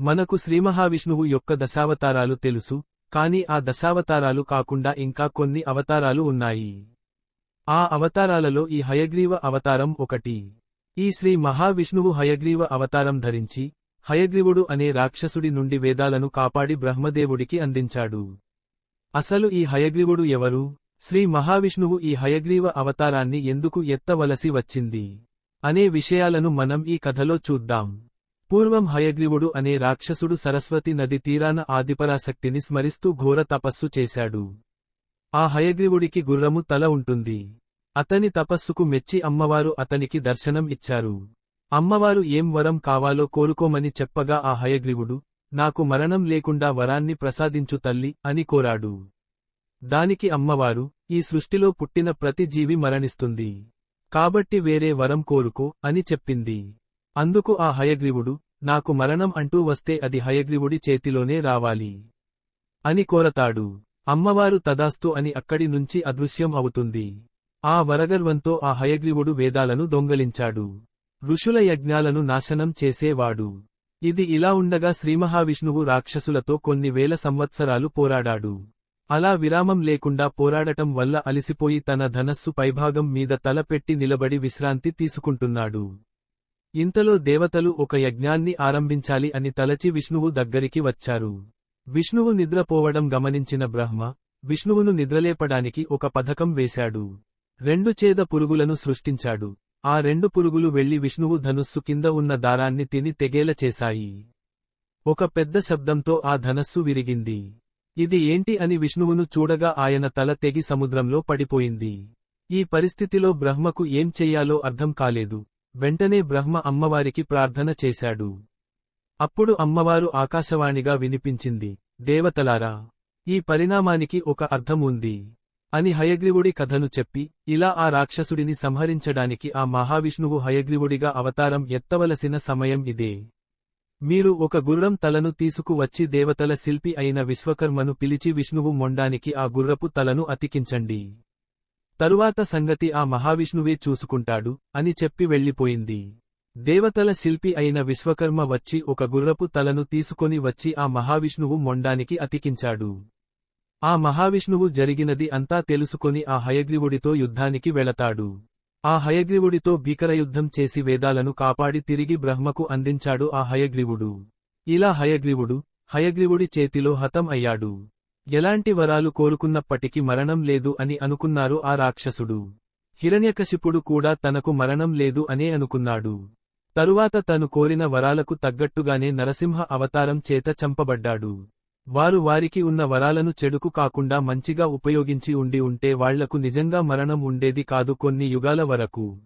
మనకు శ్రీమహావిష్ణువు యొక్క దశావతారాలు తెలుసు కాని ఆ దశావతారాలు కాకుండా ఇంకా కొన్ని అవతారాలు ఉన్నాయి. ఆ అవతారాలలో ఈ హయగ్రీవ అవతారం ఒకటి. ఈ శ్రీ మహావిష్ణువు హయగ్రీవ అవతారం ధరించి హయగ్రీవుడు అనే రాక్షసుడి నుండి వేదాలను కాపాడి బ్రహ్మదేవుడికి అందించాడు. అసలు ఈ హయగ్రీవుడు ఎవరు? శ్రీ మహావిష్ణువు ఈ హయగ్రీవ అవతారాన్ని ఎందుకు ఎత్తవలసి వచ్చింది? అనే విషయాలను మనం ఈ కథలో చూద్దాం. పూర్వం హయగ్రీవుడు అనే రాక్షసుడు సరస్వతి నది తీరాన ఆదిపరాశక్తిని స్మరిస్తూ ఘోర తపస్సు చేశాడు. ఆ హయగ్రీవుడికి గుర్రము తల ఉంటుంది. అతని తపస్సుకు మెచ్చి అమ్మవారు అతనికి దర్శనం ఇచ్చారు. అమ్మవారు ఏం వరం కావాలో కోరుకోమని చెప్పగా ఆ హయగ్రీవుడు నాకు మరణం లేకుండా వరాన్ని ప్రసాదించు తల్లి అని కోరాడు. దానికి అమ్మవారు ఈ సృష్టిలో పుట్టిన ప్రతి జీవి మరణిస్తుంది. కాబట్టి వేరే వరం కోరుకో అని చెప్పింది. అందుకు ఆ హయగ్రీవుడు నాకు మరణం అంటూ వస్తే అది హయగ్రీవుడి చేతిలోనే రావాలి అని కోరతాడు. అమ్మవారు తదాస్తు అని అక్కడి నుంచి అదృశ్యం అవుతుంది. ఆ వరగర్వంతో ఆ హయగ్రీవుడు వేదాలను దొంగలించాడు. ఋషుల యజ్ఞాలను నాశనం చేసేవాడు. ఇది ఇలా ఉండగా శ్రీమహావిష్ణువు రాక్షసులతో కొన్ని వేల సంవత్సరాలు పోరాడాడు. అలా విరామం లేకుండా పోరాడటం వల్ల అలిసిపోయి తన ధనస్సు పైభాగం మీద తలపెట్టి నిలబడి విశ్రాంతి తీసుకుంటున్నాడు. ఇంతలో దేవతలు ఒక యజ్ఞాన్ని ఆరంభించాలి అని తలచి విష్ణువు దగ్గరికి వచ్చారు. విష్ణువు నిద్రపోవడం గమనించిన బ్రహ్మ విష్ణువును నిద్రలేపడానికి ఒక పథకం వేశాడు. రెండు చేద పురుగులను సృష్టించాడు. ఆ రెండు పురుగులు వెళ్ళి విష్ణువు ధనుస్సు కింద ఉన్న దారాన్ని తిని తెగేల చేశాయి. ఒక పెద్ద శబ్దంతో ఆ ధనస్సు విరిగింది. ఇది ఏంటి అని విష్ణువును చూడగా ఆయన తల తెగి సముద్రంలో పడిపోయింది. ఈ పరిస్థితిలో బ్రహ్మకు ఏం చెయ్యాలో అర్థం కాలేదు. వెంటనే బ్రహ్మ అమ్మవారికి ప్రార్థన చేశాడు. అప్పుడు అమ్మవారు ఆకాశవాణిగా వినిపించింది దేవతలారా ఈ పరిణామానికి ఒక అర్థం ఉంది అని హయగ్రీవుడి కథను చెప్పి ఇలా ఆ రాక్షసుడిని సంహరించడానికి ఆ మహావిష్ణువు హయగ్రీవుడిగా అవతారం ఎత్తవలసిన సమయం ఇదే. మీరు ఒక గుర్రం తలను తీసుకువచ్చి దేవతల శిల్పి అయిన విశ్వకర్మను పిలిచి విష్ణువు మొండానికి ఆ గుర్రపు తలను అతికించండి. తరువాత సంగతి ఆ మహావిష్ణువే చూసుకుంటాడు అని చెప్పి వెళ్ళిపోయింది. దేవతల శిల్పి అయిన విశ్వకర్మ వచ్చి ఒక గుర్రపు తలను తీసుకొని వచ్చి ఆ మహావిష్ణువు మొండానికి అతికించాడు. ఆ మహావిష్ణువు జరిగినది అంతా తెలుసుకొని ఆ హయగ్రీవుడితో యుద్ధానికి వెళతాడు. ఆ హయగ్రీవుడితో భీకరయుద్ధం చేసి వేదాలను కాపాడి తిరిగి బ్రహ్మకు అందించాడు ఆ హయగ్రీవుడు. ఇలా హయగ్రీవుడు హయగ్రీవుడి చేతిలో హతం అయ్యాడు. ఎలాంటి వరాలు కోరుకున్నప్పటికీ మరణం లేదు అని అనుకున్నారు ఆ రాక్షసుడు. హిరణ్యకశిపుడు కూడా తనకు మరణం లేదు అనే అనుకున్నాడు. తరువాత తను కోరిన వరాలకు తగ్గట్టుగానే నరసింహ అవతారం చేత చంపబడ్డాడు. వారు వారికి ఉన్న వరాలను చెడుకు కాకుండా మంచిగా ఉపయోగించి ఉండి ఉంటే వాళ్ళకు నిజంగా మరణం ఉండేది కాదు కొన్ని యుగాల వరకు.